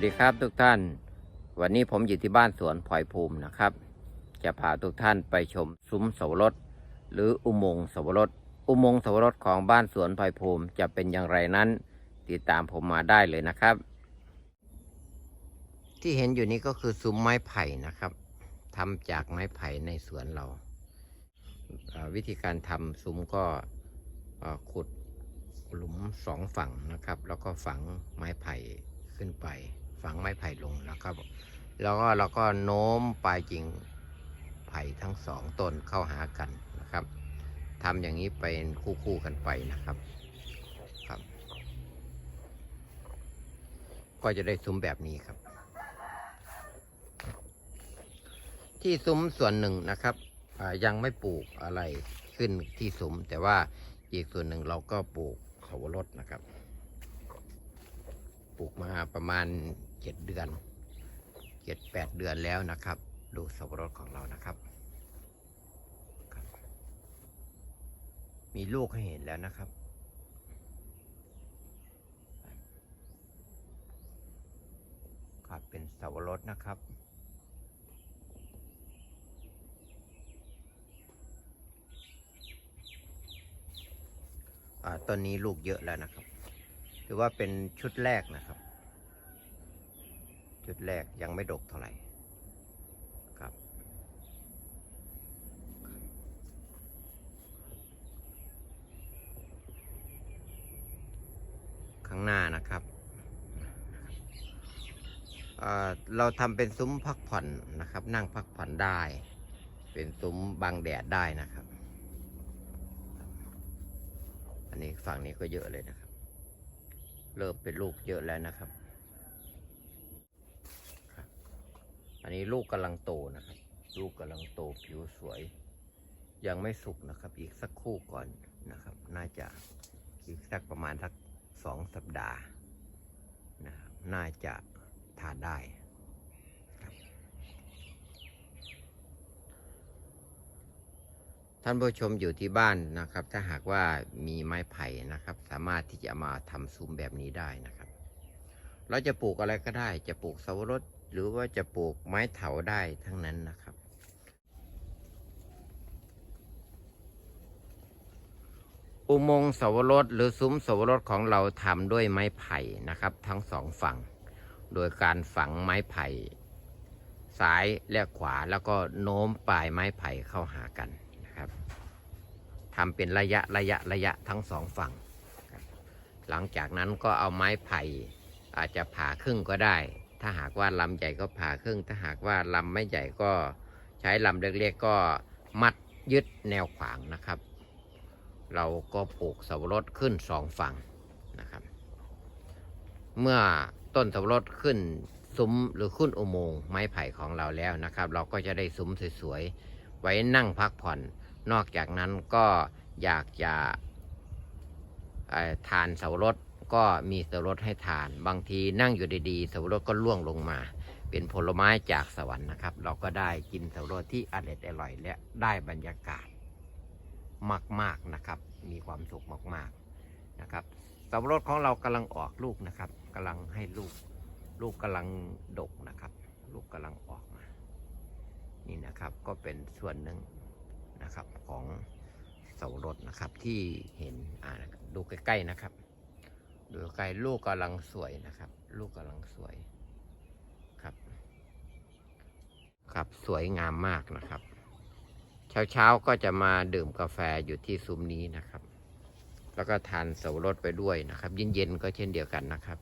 วัสดีครับทุกท่าน วันนี้ผมอยู่ที่บ้านสวนพลอยภูมินะครับ จะพาทุกท่านไปชมซุ้มสวรสหรืออุโมงค์สวรสอุโมงค์สวรสของบ้านสวนพลอยภูมิจะเป็นอย่างไรนั้น ติดตามผมมาได้เลยนะครับ ที่เห็นอยู่นี้ก็คือซุ้มไม้ไผ่นะครับทำจากไม้ไผ่ในสวนเราเอ่อวิธีการทำซุ้มก็ขุดหลุมสองฝั่งนะครับ แล้วก็ฝังไม้ไผ่ขึ้นไป ฝังไม้ไผ่ลงนะครับ แล้วก็เราก็โน้มปลายกิ่งไผ่ทั้งสองต้นเข้าหากันนะครับทำอย่างนี้เป็นคู่ๆกันไปนะครับครับ ก็จะได้ซุ้มแบบนี้ครับ ที่ซุ้มส่วนหนึ่งนะครับยังไม่ปลูกอะไรขึ้นที่ซุ้มแต่ว่าอีกส่วนหนึ่งเราก็ปลูกเขาวรสนะครับ ปลูกมาประมาณ เจ็ดเดือนเจ็ดแปดเดือนแล้วนะครับ ดูสับปะรดของเรานะครับ มีลูกให้เห็นแล้วนะครับ ครับเป็นสับปะรดนะครับอ่าต้นนี้ลูกเยอะแล้วนะครับ ถือว่าเป็นชุดแรกนะครับ ชุดแรกยังไม่ดกเท่าไหร่ครับข้างหน้านะครับเเราทำเป็นซุ้มพักผ่อนนะครับ นั่งพักผ่อนได้ เป็นซุ้มบังแดดได้นะครับ อันนี้ฝั่งนี้ก็เยอะเลยนะครับ เริ่มเป็นลูกเยอะแล้วนะครับ อันนี้ลูกกำลังโตนะครับ ลูกกำลังโตผิวสวย ยังไม่สุกนะครับ อีกสักคู่ก่อนนะครับ น่าจะอีกสักประมาณสักสองสัปดาห์นะครับน่าจะทานได้ท่านผู้ชมอยู่ที่บ้านนะครับ ถ้าหากว่ามีไม้ไผ่นะครับ สามารถที่จะมาทำซุ้มแบบนี้ได้นะครับ เราจะปลูกอะไรก็ได้ จะปลูกสวรสหรือว่าจะปลูกไม้เถาได้ทั้งนั้นนะครับ อุโมงค์สวรสหรือซุ้มสวรสของเราทำด้วยไม้ไผ่นะครับ ทั้งสองฝั่ง โดยการฝังไม้ไผ่ซ้ายและขวาแล้วก็โน้มปลายไม้ไผ่เข้าหากันนะครับทำเป็นระยะระยะระยะทั้งสองฝั่ง หลังจากนั้นก็เอาไม้ไผ่ อาจจะผ่าครึ่งก็ได้ ถ้าหากว่าลำใหญ่ก็ผ่าครึ่ง ถ้าหากว่าลำไม่ใหญ่ก็ใช้ลำเล็กๆก็มัดยึดแนวขวางนะครับ เราก็ปลูกสับปะรดขึ้นสองฝั่งนะครับ เมื่อต้นสับปะรดขึ้นซุ้มหรือขึ้นอุโมงค์ไม้ไผ่ของเราแล้วนะครับ เราก็จะได้ซุ้มสวยๆไว้นั่งพักผ่อน นอกจากนั้นก็อยากจะทานสับปะรด ก็มีสับปะรดให้ทาน บางทีนั่งอยู่ดีๆสับปะรดก็ล่วงลงมา เป็นผลไม้จากสวรรค์นะครับ เราก็ได้กินสับปะรดที่อร่อยอร่อยและได้บรรยากาศมากๆนะครับ มีความสุขมากๆนะครับสับปะรดของเรากำลังออกลูกนะครับกำลังให้ลูก ลูกกำลังดกนะครับ ลูกกำลังออกมา นี่นะครับก็เป็นส่วนหนึ่งนะครับของสับปะรดนะครับที่เห็นอ่าดูใกล้ๆนะครับ ดูไกลลูกกำลังสวยนะครับ ลูกกำลังสวยครับ ครับสวยงามมากนะครับ เช้าๆก็จะมาดื่มกาแฟอยู่ที่ซุ้มนี้นะครับ แล้วก็ทานเสาวรสไปด้วยนะครับ เย็นๆก็เช่นเดียวกันนะครับ